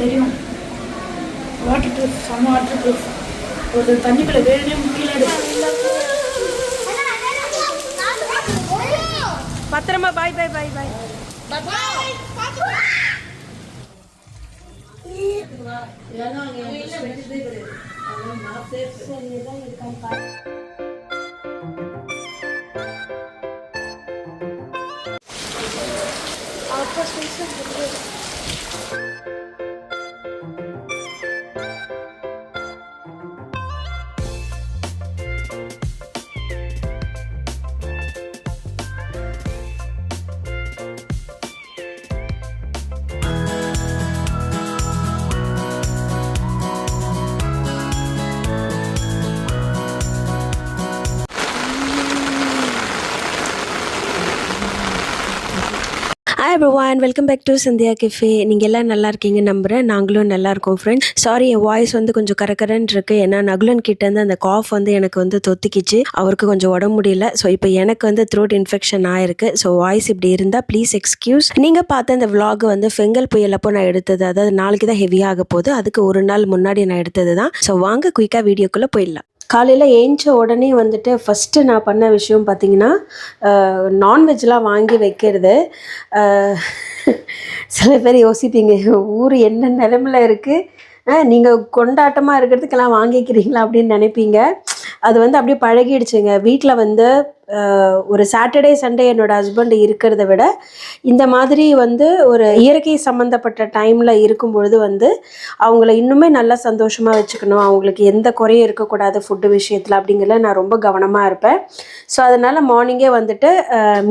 தெரியும். Waterproof செம்ம waterproof ஒரு தண்ணிக்குள்ள வேணும் கீழே பத்திரமா bye bye bye bye hi everyone welcome back to Sandhya cafe நீங்கள் எல்லாம் நல்லா இருக்கீங்க நம்புகிறேன் நாங்களும் நல்லா இருக்கோம் ஃப்ரெண்ட்ஸ் சாரி என் வாய்ஸ் வந்து கொஞ்சம் கரக்கரன் இருக்கு. ஏன்னா நகுலன் கிட்டேருந்து அந்த காஃப் வந்து எனக்கு வந்து தொத்திக்கிச்சு. அவருக்கு கொஞ்சம் உடம்பு முடியல. ஸோ இப்போ எனக்கு வந்து த்ரோட் இன்ஃபெக்ஷன் ஆயிருக்கு. ஸோ வாய்ஸ் இப்படி இருந்தால் ப்ளீஸ் எக்ஸ்கியூஸ் நீங்கள் பார்த்த அந்த vlog வந்து ஃபெங்கல் புயல் அப்போ நான் எடுத்தது. அதாவது நாளைக்கு தான் ஹெவியாக போகுது. அதுக்கு ஒரு நாள் முன்னாடி நான் எடுத்தது தான் ஸோ வாங்க குயிக்காக வீடியோக்குள்ளே போயிடலாம். காலையில் ஏஞ்ச உடனே வந்துட்டு ஃபஸ்ட்டு நான் பண்ண விஷயம் பார்த்தீங்கன்னா நான்வெஜ்லாம் வாங்கி வைக்கிறது. சில பேர் யோசிப்பீங்க ஊர் என்ன நிலமில் இருக்குது நீங்கள் கொண்டாட்டமாக இருக்கிறதுக்கெல்லாம் வாங்கிக்கிறீங்களா அப்படின்னு நினைப்பீங்க. அது வந்து அப்படியே பழகிடுச்சுங்க. வீட்டில் வந்து ஒரு சாட்டர்டே சண்டே என்னோட ஹஸ்பண்ட் இருக்கிறத விட இந்த மாதிரி வந்து ஒரு இயற்கை சம்மந்தப்பட்ட டைமில் இருக்கும் பொழுது வந்து அவங்கள இன்னுமே நல்லா சந்தோஷமாக வச்சுக்கணும். அவங்களுக்கு எந்த குறையும் இருக்கக்கூடாது ஃபுட்டு விஷயத்தில் அப்படிங்கிறத நான் ரொம்ப கவனமாக இருப்பேன். ஸோ அதனால் மார்னிங்கே வந்துட்டு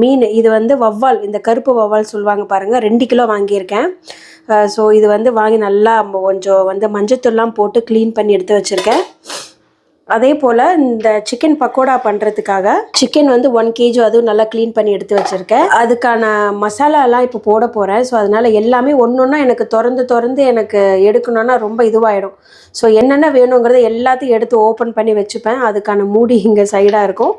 மீன் இது வந்து வவ்வால் இந்த கருப்பு வவ்வால் சொல்லுவாங்க பாருங்கள் ரெண்டு கிலோ வாங்கியிருக்கேன். ஸோ இது வந்து வாங்கி நல்லா கொஞ்சம் வந்து மஞ்சத்தூள்லாம் போட்டு க்ளீன் பண்ணி எடுத்து வச்சுருக்கேன். அதே போல் இந்த சிக்கன் பக்கோடா பண்ணுறதுக்காக சிக்கன் வந்து ஒன் கேஜி அதுவும் நல்லா க்ளீன் பண்ணி எடுத்து வச்சுருக்கேன். அதுக்கான மசாலாலாம் இப்போ போட போகிறேன் ஸோ அதனால் எல்லாமே ஒன்று ஒன்றா எனக்கு திறந்து திறந்து எனக்கு எடுக்கணும்னா ரொம்ப இதுவாகிடும் ஸோ என்னென்ன வேணுங்கிறத எல்லாத்தையும் எடுத்து ஓப்பன் பண்ணி வச்சுப்பேன். அதுக்கான மூடி இங்கே சைடாக இருக்கும்.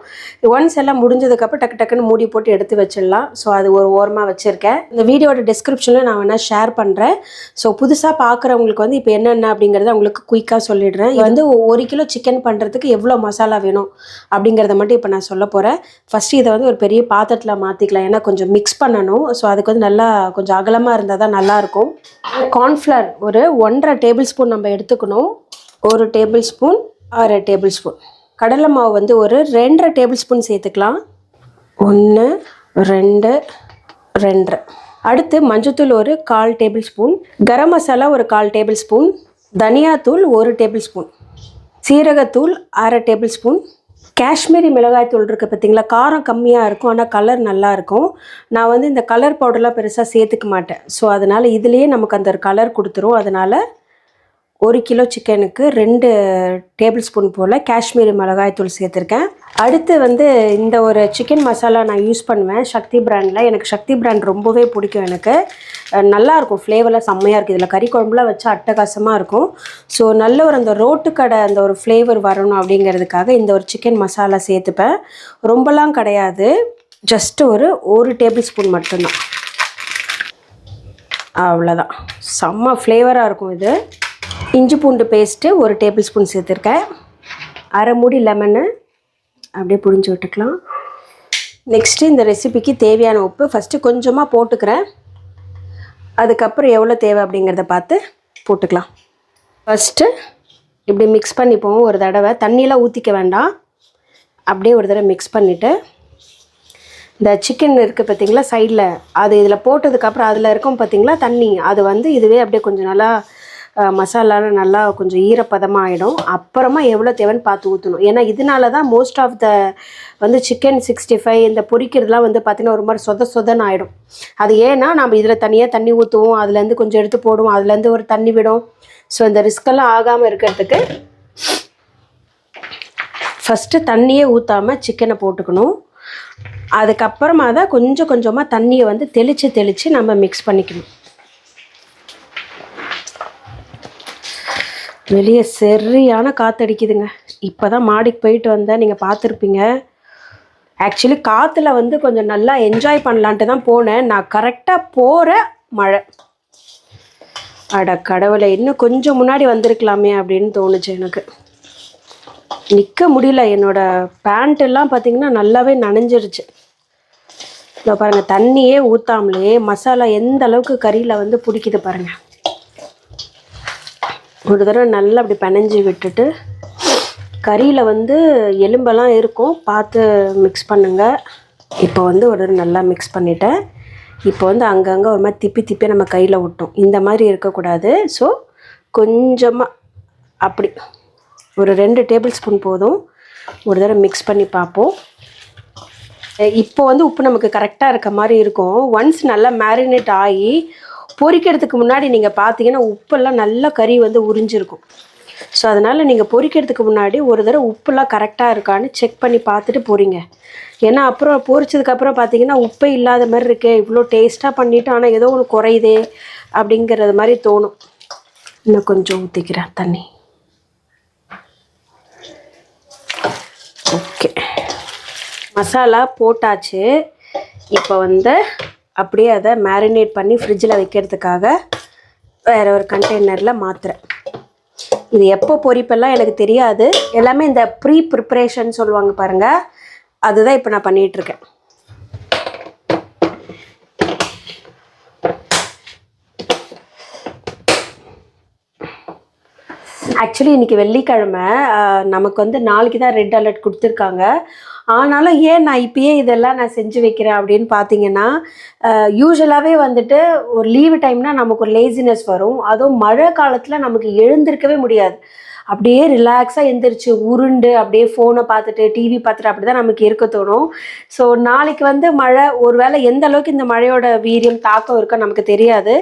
ஒன்ஸ் எல்லாம் முடிஞ்சதுக்கப்புறம் டக்கு டக்குன்னு மூடி போட்டு எடுத்து வச்சிடலாம். ஸோ அது ஒரு ஓரமாக வச்சுருக்கேன். இந்த வீடியோட டிஸ்கிரிப்ஷனில் நான் வேணால் ஷேர் பண்ணுறேன் ஸோ புதுசாக பார்க்குறவங்களுக்கு வந்து இப்போ என்னென்ன அப்படிங்கிறத உங்களுக்கு குயிக்காக சொல்லிடுறேன். வந்து ஒரு கிலோ சிக்கன் பண்ணுறதுக்கு எவ்வளோ மசாலா வேணும் அப்படிங்கிறத மட்டும் இப்போ நான் சொல்ல போகிறேன் ஃபஸ்ட்டு இதை வந்து ஒரு பெரிய பாத்திரத்தில் மாற்றிக்கலாம் ஏன்னா கொஞ்சம் மிக்ஸ் பண்ணணும். ஸோ அதுக்கு வந்து நல்லா கொஞ்சம் அகலமாக இருந்தால் தான் நல்லாயிருக்கும் கார்ன்ஃப்ளவர் ஒரு ஒன்றரை டேபிள் ஸ்பூன் நம்ம எடுத்துக்கணும். ஒரு டேபிள் ஸ்பூன் அரை டேபிள் ஸ்பூன் கடலை மாவு வந்து ஒரு ரெண்டரை டேபிள் ஸ்பூன் சேர்த்துக்கலாம். ஒன்று ரெண்டு ரெண்டரை. அடுத்து மஞ்சத்தூள் ஒரு கால் டேபிள் ஸ்பூன் கரம் மசாலா ஒரு கால் டேபிள் ஸ்பூன் தனியாத்தூள் ஒரு டேபிள் ஸ்பூன் சீரகத்தூள் அரை டேபிள் ஸ்பூன் காஷ்மீரி மிளகாய் தூள் இருக்குது பார்த்தீங்களா காரம் கம்மியாக இருக்கும் ஆனால் கலர் நல்லாயிருக்கும் நான் வந்து இந்த கலர் பவுடர்லாம் பெருசாக சேர்த்துக்க மாட்டேன். ஸோ அதனால் இதுலேயே நமக்கு அந்த கலர் கொடுத்துரும். அதனால் ஒரு கிலோ சிக்கனுக்கு ரெண்டு டேபிள் ஸ்பூன் போல் காஷ்மீரி மிளகாய் தூள் சேர்த்துருக்கேன். அடுத்து வந்து இந்த ஒரு சிக்கன் மசாலா நான் யூஸ் பண்ணுவேன். சக்தி பிராண்டில் எனக்கு சக்தி பிராண்ட் ரொம்பவே பிடிக்கும் எனக்கு. நல்லாயிருக்கும் ஃப்ளேவரெலாம் செம்மையாக இருக்குது இதில் கறி குழம்புலாம் வச்சா அட்டகாசமாக இருக்கும். ஸோ நல்ல ஒரு அந்த ரோட்டு கடை அந்த ஒரு ஃப்ளேவர் வரணும் அப்படிங்கிறதுக்காக இந்த ஒரு சிக்கன் மசாலா சேர்த்துப்பேன். ரொம்பலாம் கிடையாது. ஜஸ்ட் ஒரு ஒரு டேபிள் ஸ்பூன் மட்டும்தான். அவ்வளோதான் செம்ம ஃப்ளேவராக இருக்கும் இது. இஞ்சி பூண்டு பேஸ்ட்டு ஒரு டேபிள் ஸ்பூன் சேர்த்துருக்கேன். அரை மூடி லெமனு அப்படியே புழிஞ்சு விட்டுக்கலாம். நெக்ஸ்ட்டு இந்த ரெசிபிக்கு தேவையான உப்பு ஃபஸ்ட்டு கொஞ்சமாக போட்டுக்கிறேன். அதுக்கப்புறம் எவ்வளோ தேவை அப்படிங்கிறத பார்த்து போட்டுக்கலாம். ஃபஸ்ட்டு இப்படி மிக்ஸ் பண்ணிப்போம் ஒரு தடவை. தண்ணியெலாம் ஊற்றிக்க வேண்டாம். அப்படியே ஒரு தடவை மிக்ஸ் பண்ணிவிட்டு இந்த சிக்கன் இருக்குது பார்த்திங்களா சைடில் அது இதில் போட்டதுக்கப்புறம் அதில் இருக்கும் பார்த்திங்களா தண்ணி. அது வந்து இதுவே அப்படியே கொஞ்சம் நல்லா மசாலாலாம் நல்லா கொஞ்சம் ஈரப்பதமாக ஆகிடும் அப்புறமா எவ்வளோ தேவைன்னு பார்த்து ஊற்றணும் ஏன்னா இதனால தான் மோஸ்ட் ஆஃப் த வந்து சிக்கன் சிக்ஸ்டி ஃபைவ் இந்த பொரிக்கிறதுலாம் வந்து பார்த்திங்கன்னா ஒரு மாதிரி சொத சொதன்னு ஆகிடும் அது ஏன்னா நம்ம இதில் தனியாக தண்ணி ஊற்றுவோம் அதுலேருந்து கொஞ்சம் எடுத்து போடுவோம். அதுலேருந்து ஒரு தண்ணி விடும். ஸோ இந்த ரிஸ்கெல்லாம் ஆகாமல் இருக்கிறதுக்கு ஃபஸ்ட்டு தண்ணியே ஊற்றாமல் சிக்கனை போட்டுக்கணும். அதுக்கப்புறமா தான் கொஞ்சம் கொஞ்சமாக தண்ணியை வந்து தெளித்து தெளித்து நம்ம மிக்ஸ் பண்ணிக்கணும். வெளியே சரியான காற்றடிக்குதுங்க இப்போ தான் மாடிக்கு போயிட்டு வந்தேன். நீங்கள் பார்த்துருப்பீங்க. ஆக்சுவலி காற்றுல வந்து கொஞ்சம் நல்லா என்ஜாய் பண்ணலான்ட்டு தான் போனேன். நான் கரெக்டாக போகிற மழை. அட கடவுளை இன்னும் கொஞ்சம் முன்னாடி வந்திருக்கலாமே அப்படின்னு தோணுச்சு எனக்கு. நிற்க முடியல. என்னோட பேண்ட் எல்லாம் பார்த்தீங்கன்னா நல்லாவே நனைஞ்சிருச்சு. இதோ பாருங்கள் தண்ணியே ஊற்றாமலே மசாலா எந்த அளவுக்கு கறியில் வந்து பிடிக்குது பாருங்கள் ஒரு தடவை நல்லா அப்படி பிணைஞ்சு விட்டுட்டு கறியில் வந்து எலும்பெல்லாம் இருக்கும் பார்த்து மிக்ஸ் பண்ணுங்கள் இப்போ வந்து ஒரு தடவை நல்லா மிக்ஸ் பண்ணிட்டேன். இப்போ வந்து அங்கங்கே ஒரு மாதிரி திப்பி திப்பி நம்ம கையில் விட்டோம் இந்த மாதிரி இருக்கக்கூடாது. ஸோ கொஞ்சமாக அப்படி ஒரு ரெண்டு டேபிள் ஸ்பூன் போதும். ஒரு தடவை மிக்ஸ் பண்ணி பார்ப்போம். இப்போ வந்து உப்பு நமக்கு கரெக்டாக இருக்க மாதிரி இருக்கும். ஒன்ஸ் நல்லா மேரினேட் ஆகி பொரிக்கிறதுக்கு முன்னாடி நீங்கள் பார்த்தீங்கன்னா உப்பெல்லாம் நல்லா கறி வந்து உறிஞ்சிருக்கும். ஸோ அதனால் நீங்கள் பொறிக்கிறதுக்கு முன்னாடி ஒரு தடவை உப்புலாம் கரெக்டாக இருக்கான்னு செக் பண்ணி பார்த்துட்டு பொறிங்க. ஏன்னா அப்புறம் பொறிச்சதுக்கப்புறம் பார்த்தீங்கன்னா உப்பே இல்லாத மாதிரி இருக்கே இவ்வளோ டேஸ்ட்டாக பண்ணிவிட்டு ஆனால் ஏதோ ஒன்று குறையுதே அப்படிங்கிறது மாதிரி தோணும். இன்னும் கொஞ்சம் ஊற்றிக்கிறேன் தண்ணி. ஓகே மசாலா போட்டாச்சு. இப்போ வந்து அப்படியே அதை மேரினேட் பண்ணி ஃப்ரிட்ஜில் வைக்கிறதுக்காக வேறு ஒரு கண்டெய்னரில் மாற்றுறேன் இது எப்போ பொறிப்பெல்லாம் எனக்கு தெரியாது. எல்லாமே இந்த ப்ரீ ப்ரிப்பரேஷன் சொல்லுவாங்க பாருங்கள் அதுதான் இப்போ நான் பண்ணிகிட்ருக்கேன் ஆக்சுவலி இன்றைக்கி வெள்ளிக்கிழமை நமக்கு வந்து நாளைக்கு தான் ரெட் அலர்ட் கொடுத்துருக்காங்க. ஆனாலும் ஏன் நான் இப்பயே இதெல்லாம் நான் செஞ்சு வைக்கிறேன் அப்படின்னு பார்த்தீங்கன்னா யூஸ்வலாகவே வந்துட்டு ஒரு லீவு டைம்னா நமக்கு ஒரு லேசினஸ் வரும். அதுவும் மழை காலத்தில் நமக்கு எழுந்திருக்கவே முடியாது. அப்படியே ரிலாக்ஸாக எந்திரிச்சு உருண்டு அப்படியே ஃபோனை பார்த்துட்டு டிவி பார்த்துட்டு அப்படி தான் நமக்கு இருக்க தோணும். ஸோ நாளைக்கு வந்து மழை ஒருவேளை எந்த அளவுக்கு இந்த மழையோட வீரியம் தாக்கம் இருக்கோ நமக்கு தெரியாது.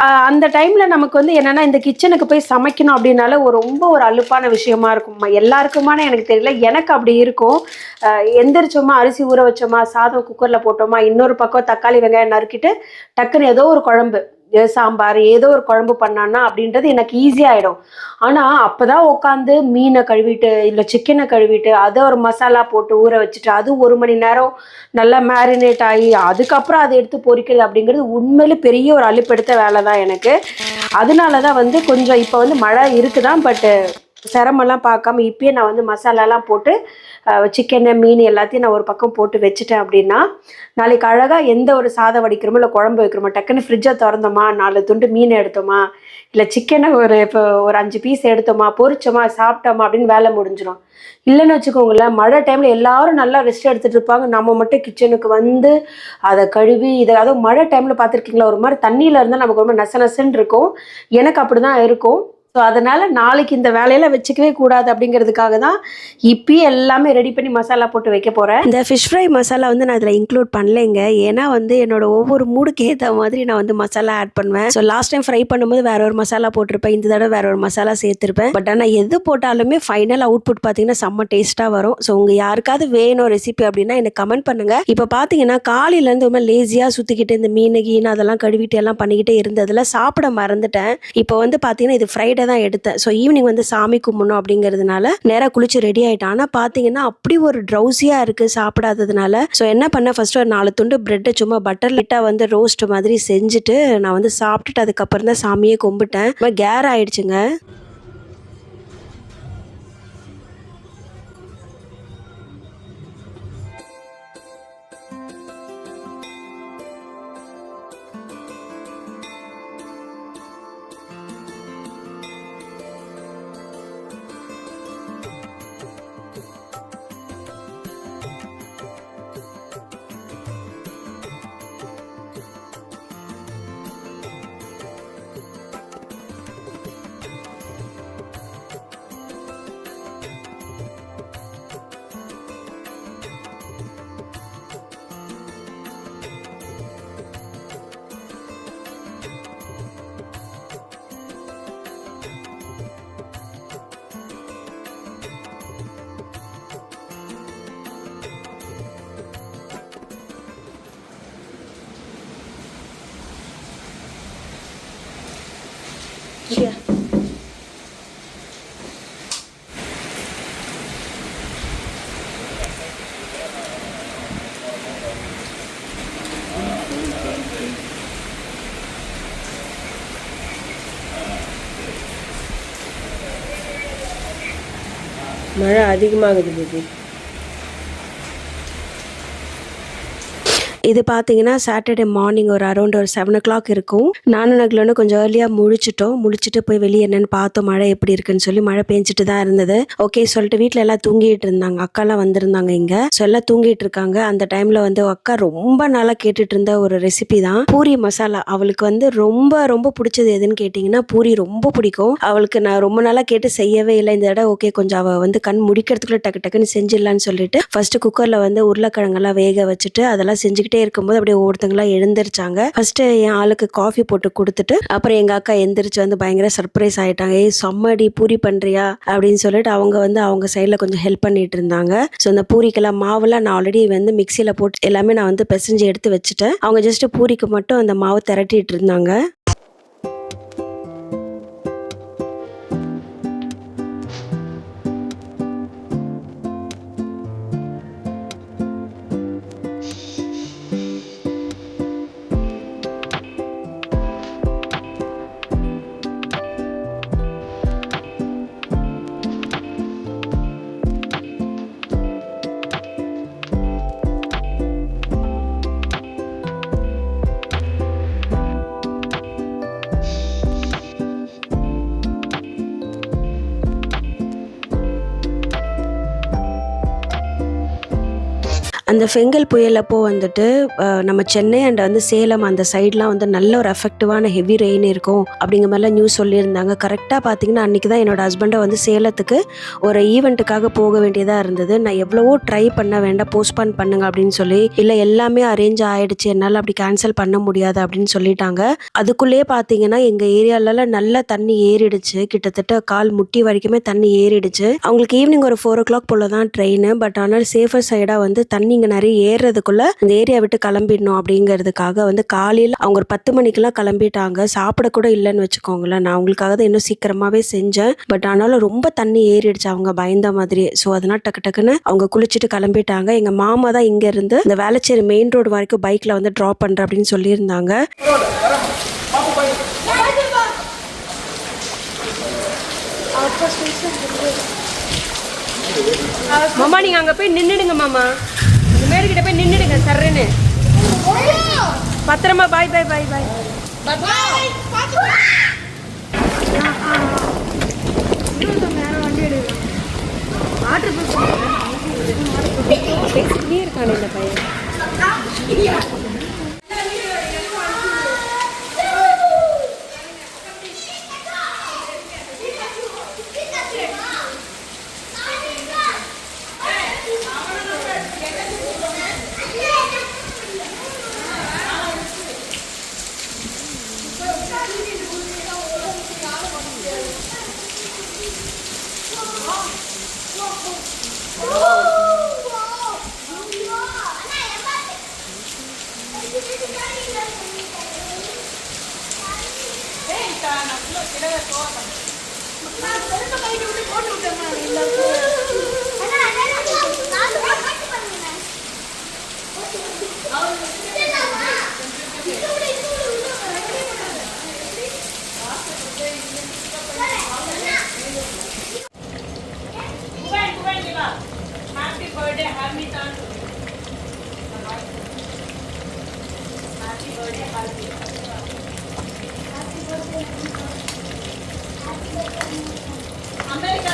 அந்த டைமில் நமக்கு வந்து என்னென்னா இந்த கிச்சனுக்கு போய் சமைக்கணும் அப்படின்னால ஒரு ரொம்ப ஒரு அலுப்பான விஷயமா இருக்கும்மா. எல்லாருக்குமான எனக்கு தெரியல. எனக்கு அப்படி இருக்கும். எந்திரிச்சோமா அரிசி ஊற வச்சோமா சாதம் குக்கரில் போட்டோமா இன்னொரு பக்கம் தக்காளி வெங்காயம் நறுக்கிட்டு டக்குன்னு ஏதோ ஒரு குழம்பு. சாம்பார் ஏதோ ஒரு குழம்பு பண்ணான்னா அப்படின்றது எனக்கு ஈஸியாகிடும் ஆனால் அப்போ தான் உட்காந்து மீனை கழுவிட்டு இல்லை சிக்கனை கழுவிட்டு அதை ஒரு மசாலா போட்டு ஊற வச்சுட்டு அது ஒரு மணி நேரம் நல்லா மேரினேட் ஆகி அதுக்கப்புறம் அதை எடுத்து பொரிக்கிறது அப்படிங்கிறது உண்மையிலே பெரிய ஒரு அலுப்பெடுத்த வேலை தான் எனக்கு. அதனால தான் வந்து கொஞ்சம் இப்போ வந்து மழை இருக்குதான் பட்டு சிரமெல்லாம் பார்க்காம இப்பயே நான் வந்து மசாலாலாம் போட்டு சிக்கனு மீன் எல்லாத்தையும் நான் ஒரு பக்கம் போட்டு வச்சுட்டேன் அப்படின்னா நாளைக்கு அழகாக எந்த ஒரு சாதம் வடிக்கிறோமோ இல்லை குழம்பு வைக்கிறோமோ டக்குன்னு ஃப்ரிட்ஜை திறந்தோமா நாலு துண்டு மீன் எடுத்தோமா இல்லை சிக்கனை ஒரு இப்போ ஒரு அஞ்சு பீஸ் எடுத்தோமா பொரிச்சோமா சாப்பிட்டோமா அப்படின்னு வேலை முடிஞ்சிடும் இல்லைன்னு வச்சுக்கோங்களேன் மழை டைமில் எல்லாரும் நல்லா ரெஸ்ட் எடுத்துகிட்டு இருப்பாங்க. நம்ம மட்டும் கிச்சனுக்கு வந்து அதை கழுவி இதை அதுவும் மழை டைமில் பார்த்துருக்கீங்களா ஒரு மாதிரி தண்ணியில் இருந்தால் நமக்கு ரொம்ப நச நசுன்னு இருக்கும். எனக்கு அப்படி தான் இருக்கும். ஸோ அதனால் நாளைக்கு இந்த வேலையெல்லாம் வச்சுக்கவே கூடாது அப்படிங்கிறதுக்காக தான் இப்பயே எல்லாமே ரெடி பண்ணி மசாலா போட்டு வைக்க போகிறேன் இந்த ஃபிஷ் ஃப்ரை மசாலா வந்து நான் இதில் இன்க்ளூட் பண்ணலைங்க. ஏன்னா வந்து என்னோட ஒவ்வொரு மூடுக்கு ஏற்ற மாதிரி நான் வந்து மசாலா ஆட் பண்ணுவேன். ஸோ லாஸ்ட் டைம் ஃப்ரை பண்ணும்போது வேற ஒரு மசாலா போட்டிருப்பேன். இந்த தடவை வேற ஒரு மசாலா சேர்த்துருப்பேன். பட் ஆனால் எது போட்டாலுமே ஃபைனல் அவுட்புட் பார்த்தீங்கன்னா செம்ம டேஸ்ட்டாக வரும். ஸோ உங்கள் யாருக்காவது வேணும் ரெசிபி அப்படின்னா எனக்கு கமெண்ட் பண்ணுங்க. இப்போ பார்த்தீங்கன்னா காலையிலேருந்து ரொம்ப லேசியாக சுற்றிக்கிட்டு இந்த மீன் கீன் அதெல்லாம் கழுவிட்டு எல்லாம் பண்ணிக்கிட்டே இருந்ததில் சாப்பிட மறந்துட்டேன். இப்போ வந்து பார்த்தீங்கன்னா இது ஃப்ரைடே தான் எடுத்தேன். ஸோ ஈவினிங் வந்து சாமி கும்பிடணும் அப்படிங்கிறதுனால நேராக குளிச்சு ரெடி ஆகிட்டேன் ஆனால் பார்த்தீங்கன்னா அப்படி ஒரு ட்ரௌசியாக இருக்குது சாப்பிடாததுனால. ஸோ என்ன பண்ணேன்? ஃபஸ்ட்டு ஒரு நாலு துண்டு பிரெட்டை சும்மா பட்டர் லைட்டாக வந்து ரோஸ்ட் மாதிரி செஞ்சுட்டு நான் வந்து சாப்பிட்டுட்டு அதுக்கப்புறம் தான் சாமியே கும்பிட்டேன். ரொம்ப கேர் ஆயிடுச்சுங்க. 그래. மழை அதிகமாகுது பேபி இது பார்த்தீங்கன்னா சாட்டர்டே மார்னிங் ஒரு அரௌண்ட் ஒரு செவன் ஓ கிளாக் இருக்கும். நானும் நகலன்னு கொஞ்சம் ஏர்லியாக முழிச்சிட்டோம் முழிச்சிட்டு போய் வெளியே என்னன்னு பார்த்தோம். மழை எப்படி இருக்குன்னு சொல்லி மழை பெஞ்சிட்டு தான் இருந்தது. ஓகே சொல்லிட்டு வீட்டில் எல்லாம் தூங்கிட்டு இருந்தாங்க. அக்காலாம் வந்திருந்தாங்க இங்கே. ஸோ எல்லாம் தூங்கிட்டு இருக்காங்க. அந்த டைமில் வந்து அக்கா ரொம்ப நாளாக கேட்டுட்டு இருந்த ஒரு ரெசிபி தான். பூரி மசாலா. அவளுக்கு வந்து ரொம்ப ரொம்ப பிடிச்சது எதுன்னு கேட்டிங்கன்னா பூரி ரொம்ப பிடிக்கும். அவளுக்கு நான் ரொம்ப நாளாக கேட்டு செய்யவே இல்லை. இந்த இடம் ஓகே கொஞ்சம் அவள் வந்து கண் முடிக்கிறதுக்குள்ள டக்கு டக்குன்னு செஞ்சிடலான்னு சொல்லிட்டு ஃபர்ஸ்ட் குக்கரில் வந்து உருளைக்கிழங்கெல்லாம் வேக வச்சுட்டு அதெல்லாம் செஞ்சுக்கிட்டு இருக்கும்போது அப்படியே ஒருத்தங்களாம் எழுந்திருச்சாங்க. ஃபர்ஸ்ட் என் ஆளுக்கு காஃபி போட்டு கொடுத்துட்டு அப்புறம் எங்க அக்கா எந்திரிச்சு வந்து பயங்கர சர்ப்ரைஸ் ஆயிட்டாங்க. ஏய் செம்மடி பூரி பண்றியா? அப்படின்னு சொல்லிட்டு அவங்க வந்து அவங்க சைடில் கொஞ்சம் ஹெல்ப் பண்ணிட்டு இருந்தாங்க. ஸோ அந்த பூரிக்கெல்லாம் மாவுலாம் நான் ஆல்ரெடி வந்து மிக்சியில் போட்டு எல்லாமே நான் வந்து பிசைஞ்சு எடுத்து வச்சுட்டேன். அவங்க ஜஸ்ட் பூரிக்கு மட்டும் அந்த மாவு திரட்டிட்டு இருந்தாங்க. அந்த ஃபெங்கல் புயல் அப்போ வந்துட்டு நம்ம சென்னை அண்ட் வந்து சேலம் அந்த சைட்லாம் வந்து நல்ல ஒரு எஃபெக்டிவான ஹெவி ரெயின் இருக்கும் அப்படிங்கிற மாதிரிலாம் நியூஸ் சொல்லியிருந்தாங்க. கரெக்டாக பார்த்தீங்கன்னா அன்றைக்கி தான் என்னோட ஹஸ்பண்டை வந்து சேலத்துக்கு ஒரு ஈவெண்ட்டுக்காக போக வேண்டியதாக இருந்தது. நான் எவ்வளவோ ட்ரை பண்ண வேண்டாம் போஸ்ட்பான் பண்ணுங்க அப்படின்னு சொல்லி இல்லை எல்லாமே அரேஞ்ச் ஆகிடுச்சு என்னால் அப்படி கேன்சல் பண்ண முடியாது அப்படின்னு சொல்லிட்டாங்க. அதுக்குள்ளேயே பார்த்தீங்கன்னா எங்கள் ஏரியாலலாம் நல்லா தண்ணி ஏறிடுச்சு. கிட்டத்தட்ட கால் முட்டி வரைக்குமே தண்ணி ஏறிடுச்சு. அவங்களுக்கு ஈவினிங் ஒரு ஃபோர் ஓ கிளாக் போல தான் ட்ரெயின் பட் ஆனால் சேஃபர் சைடாக வந்து தண்ணி இங்கே நிறைய ஏறுறதுக்குள்ளே அந்த ஏரியா விட்டு கிளம்பிடணும் அப்படிங்கிறதுக்காக வந்து காலையில் அவங்க ஒரு பத்து மணிக்கெல்லாம் கிளம்பிட்டாங்க. சாப்பிடக்கூட இல்லைன்னு வச்சுக்கோங்களேன். நான் அவங்களுக்காக தான் இன்னும் சீக்கிரமாகவே செஞ்சேன். பட் ஆனாலும் ரொம்ப தண்ணி ஏறிடுச்சு. அவங்க பயந்த மாதிரி. ஸோ அதனால் டக்கு டக்குன்னு அவங்க குளிச்சுட்டு கிளம்பிட்டாங்க. எங்கள் மாமா தான் இங்கேருந்து இந்த வேளச்சேரி மெயின் ரோடு வரைக்கும் பைக்கில் வந்து ட்ராப் பண்ணுறேன் அப்படின்னு சொல்லியிருந்தாங்க. மாமா நீங்க அங்க போய் நின்னுடுங்க மாமா. மேடு கிட்ட போய் நின்னுடுங்க சர்றேன்னு. பத்திரமா பாய் பாய் பாய் பாய் பேசிக்கிட்டே இருக்கானே இந்த பையன். बर्थडे हैप्पी तान happy birthday happy happy birthday America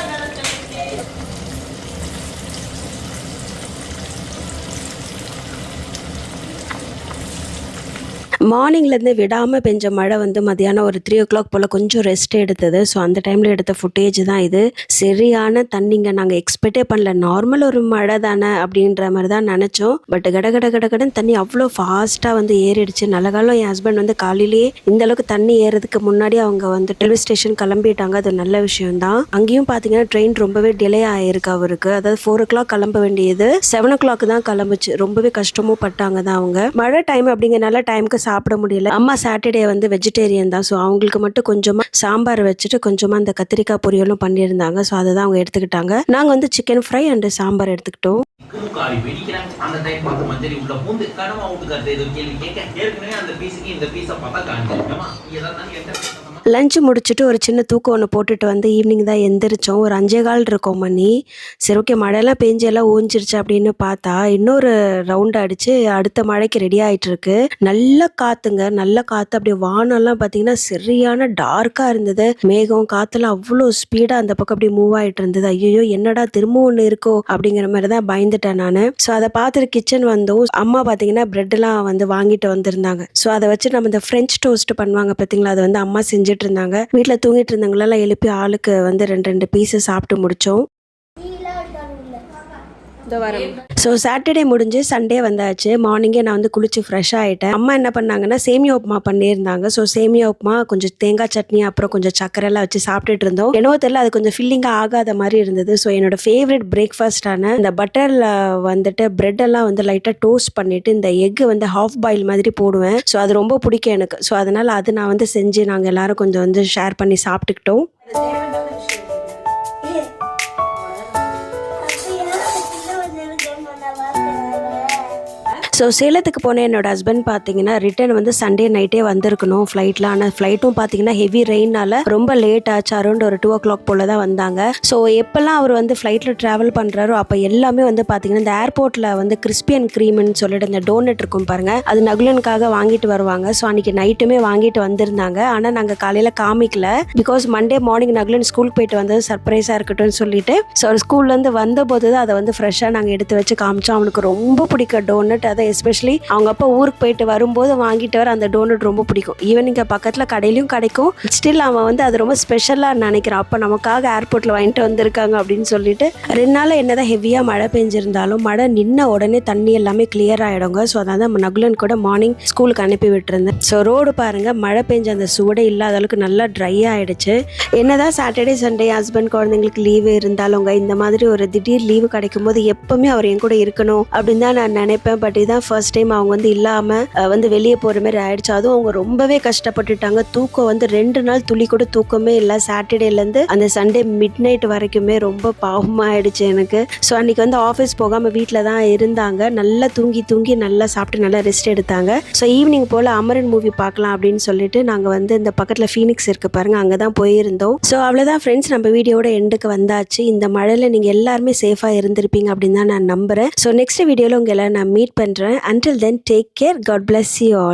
மார்னிங்லேருந்து விடாமல் பெஞ்ச மழை வந்து மதியானம் ஒரு த்ரீ ஓ கிளாக் போல் கொஞ்சம் ரெஸ்ட் எடுத்தது. ஸோ அந்த டைமில் எடுத்த ஃபுட்டேஜ் தான் இது. சரியான தண்ணிங்க நாங்கள் எக்ஸ்பெக்டே பண்ணல. நார்மல் ஒரு மழை தானே அப்படின்ற மாதிரி தான் நினச்சோம். பட் கட கட கட கடன்னு தண்ணி அவ்வளோ ஃபாஸ்ட்டாக வந்து ஏறிடுச்சு. நல்ல காலம் என் ஹஸ்பண்ட் வந்து காலையிலேயே இந்த அளவுக்கு தண்ணி ஏறதுக்கு முன்னாடி அவங்க வந்து ரயில்வே ஸ்டேஷன் கிளம்பிட்டாங்க. அது நல்ல விஷயம் தான் அங்கேயும் பார்த்தீங்கன்னா ட்ரெயின் ரொம்பவே டிலே ஆயிருக்கு அவருக்கு. அதாவது ஃபோர் ஓ கிளாக் கிளம்ப வேண்டியது. செவன் ஓ கிளாக் தான் கிளம்புச்சு. ரொம்பவே கஷ்டமும் பட்டாங்க தான் அவங்க. மழை டைம் அப்படிங்கிறனால டைமுக்கு சாப்பிட முடியல. அம்மா சாட்டர்டே வந்து வெஜிடேரியன் தான். ஸோ அவங்களுக்கு மட்டும் கொஞ்சமா சாம்பார் வச்சுட்டு கொஞ்சமா அந்த கத்திரிக்காய் பொரியலும் பண்ணியிருந்தாங்க. ஸோ அதை தான் அவங்க எடுத்துக்கிட்டாங்க. நாங்கள் வந்து சிக்கன் ஃப்ரை அண்ட் சாம்பார் எடுத்துக்கிட்டோம். காரி வெடிக்கிறாங்க அந்த டைம் பார்த்து மஞ்சரி உள்ள பூந்து கடமா வீட்டுக்காரத்தை ஏதோ கேள்வி கேட்க ஏற்கனவே அந்த பீஸுக்கு இந்த பீஸை பார்த்தா காஞ்சிருக்கமா ஏதாவது எந்த லஞ்ச் முடிச்சுட்டு ஒரு சின்ன தூக்கம் ஒன்று போட்டுட்டு வந்து ஈவினிங் தான் எந்திரிச்சோம். ஒரு அஞ்சே கால் இருக்கோம் மணி. சரி ஓகே மழையெல்லாம் பெஞ்சு எல்லாம் ஊஞ்சிருச்சு அப்படின்னு பார்த்தா இன்னொரு ரவுண்ட் அடிச்சு அடுத்த மழைக்கு ரெடி ஆயிட்டு இருக்கு நல்ல காத்துங்க நல்ல காத்து. அப்படியே வானம்லாம் பார்த்தீங்கன்னா சரியான டார்க்காக இருந்தது. மேகம் காத்துல அவ்வளோ ஸ்பீடாக அந்த பக்கம் அப்படியே மூவ் ஆயிட்டு இருந்தது. ஐயோ என்னடா திரும்ப ஒன்று இருக்கோ அப்படிங்கிற மாதிரி தான் பயந்துட்டேன் நான். ஸோ அதை பார்த்துட்டு கிச்சன் வந்தோம். அம்மா பார்த்தீங்கன்னா பிரெட்லாம் வந்து வாங்கிட்டு வந்திருந்தாங்க. ஸோ அதை வச்சு நம்ம இந்த ஃப்ரெஞ்ச் டோஸ்ட் பண்ணுவாங்க பார்த்தீங்களா? அது வந்து அம்மா செஞ்சு செஞ்சுட்டு இருந்தாங்க. வீட்டில் தூங்கிட்டு இருந்தவங்களெல்லாம் எழுப்பி ஆளுக்கு வந்து ரெண்டு ரெண்டு பீஸை சாப்பிட்டு முடிச்சோம். இந்த வரேன் ஸோ சாட்டர்டே முடிஞ்சு சண்டே வந்தாச்சு. மார்னிங்கே நான் வந்து குளிச்சு ஃப்ரெஷ் ஆகிட்டேன் அம்மா என்ன பண்ணாங்கன்னா சேமியா உப்புமா பண்ணியிருந்தாங்க. ஸோ சேமியா உப்புமா கொஞ்சம் தேங்காய் சட்னி அப்புறம் கொஞ்சம் சக்கரை எல்லாம் வச்சு சாப்பிட்டுட்டு இருந்தோம். என்னவோ தெரியல அது கொஞ்சம் ஃபில்லிங்காக ஆகாத மாதிரி இருந்தது. ஸோ என்னோட ஃபேவரட் பிரேக்ஃபாஸ்டான இந்த பட்டரில் வந்துட்டு பிரெட் எல்லாம் வந்து லைட்டாக டோஸ்ட் பண்ணிட்டு இந்த எக் வந்து ஹாஃப் பாயில் மாதிரி போடுவேன். ஸோ அது ரொம்ப பிடிக்கும் எனக்கு. ஸோ அதனால் அது நான் வந்து செஞ்சு நாங்கள் எல்லாரும் கொஞ்சம் வந்து ஷேர் பண்ணி சாப்பிட்டுக்கிட்டோம். ஸோ சேலத்துக்கு போன என்னோட ஹஸ்பண்ட் பார்த்தீங்கன்னா ரிட்டர்ன் வந்து சண்டே நைட்டே வந்திருக்கணும் ஃப்ளைட்டில் ஆனால் ஃப்ளைட்டும் பார்த்தீங்கன்னா ஹெவி ரெயினால ரொம்ப லேட் ஆச்சு. அரௌண்ட் ஒரு டூ ஓ கிளாக் போல தான் வந்தாங்க. ஸோ எப்போல்லாம் அவர் வந்து ஃப்ளைட்டில் ட்ராவல் பண்ணுறாரோ அப்போ எல்லாமே வந்து பார்த்தீங்கன்னா இந்த ஏர்போர்ட்டில் வந்து கிறிஸ்பியன் க்ரீம்னு சொல்லிட்டு இந்த டோனட் இருக்கும் பாருங்க. அது நகுலனுக்காக வாங்கிட்டு வருவாங்க. ஸோ அன்னைக்கு நைட்டுமே வாங்கிட்டு வந்திருந்தாங்க. ஆனால் நாங்கள் காலையில் காமிக்கல. பிகாஸ் மண்டே மார்னிங் நகுலன் ஸ்கூலுக்கு போயிட்டு வந்தது சர்ப்ரைஸாக இருக்கட்டும் சொல்லிட்டு. ஸோ ஸ்கூல்லேருந்து வந்தபோது தான் அதை வந்து ஃப்ரெஷ்ஷாக நாங்கள் எடுத்து வச்சு காமிச்சோம். அவனுக்கு ரொம்ப பிடிக்கும் டோனட் அதை எஸ்பெஷலி அவங்க அப்பா ஊருக்கு போயிட்டு வரும்போது வாங்கிட்டு வர அந்த டோனட் ரொம்ப பிடிக்கும். ஈவன் இங்கே பக்கத்தில் கடையிலையும் கிடைக்கும். ஸ்டில் அவன் வந்து அது ரொம்ப ஸ்பெஷலாக நினைக்கிறான் அப்போ நமக்காக ஏர்போர்ட்டில் வாங்கிட்டு வந்திருக்காங்க அப்படின்னு சொல்லிட்டு ரெண்டு நாள் என்னதான் ஹெவியாக மழை பெஞ்சிருந்தாலும் மழை நின்ன உடனே தண்ணி எல்லாமே கிளியர் ஆகிடுங்க ஸோ அதான் நம்ம நகுலன் கூட மார்னிங் ஸ்கூலுக்கு அனுப்பி விட்டுருந்தேன். ஸோ ரோடு பாருங்கள் மழை பெஞ்ச அந்த சுவடை இல்லாத அளவுக்கு நல்லா ட்ரை ஆகிடுச்சு என்னதான் சாட்டர்டே சண்டே ஹஸ்பண்ட் குழந்தைங்களுக்கு லீவு இருந்தாலுங்க இந்த மாதிரி ஒரு திடீர் லீவு கிடைக்கும் போது எப்பவுமே அவர் என் கூட இருக்கணும் அப்படின்னு தான் நான் நினைப்பேன். பட் இதான் ஃபர்ஸ்ட் டைம் அவங்க வந்து இல்லாமல் வந்து வெளியே போகிற மாதிரி ஆயிடுச்சு. அதுவும் அவங்க ரொம்பவே கஷ்டப்பட்டுட்டாங்க. தூக்கம் வந்து ரெண்டு நாள் துளி கூட தூக்கமே இல்லை. சாட்டர்டேலேருந்து அந்த சண்டே மிட் நைட் வரைக்குமே ரொம்ப பாவமாக ஆயிடுச்சு எனக்கு. ஸோ அன்னைக்கு வந்து ஆஃபீஸ் போகாமல் வீட்டில் தான் இருந்தாங்க. நல்லா தூங்கி தூங்கி நல்லா சாப்பிட்டு நல்லா ரெஸ்ட் எடுத்தாங்க. ஸோ ஈவினிங் போல் அமரன் மூவி பார்க்கலாம் அப்படின்னு சொல்லிட்டு நாங்கள் வந்து இந்த பக்கத்தில் ஃபீனிக்ஸ் இருக்கு பாருங்க அங்கே தான் போயிருந்தோம். ஸோ அவ்வளோதான் ஃப்ரெண்ட்ஸ் நம்ம வீடியோட எண்டுக்கு வந்தாச்சு. இந்த மழையில் நீங்கள் எல்லாருமே சேஃபாக இருந்திருப்பீங்க அப்படின்னு தான் நான் நம்புகிறேன் ஸோ நெக்ஸ்ட் வீடியோவில் உங்களை நான் மீட் பண்ணுறேன் until then take care God bless you all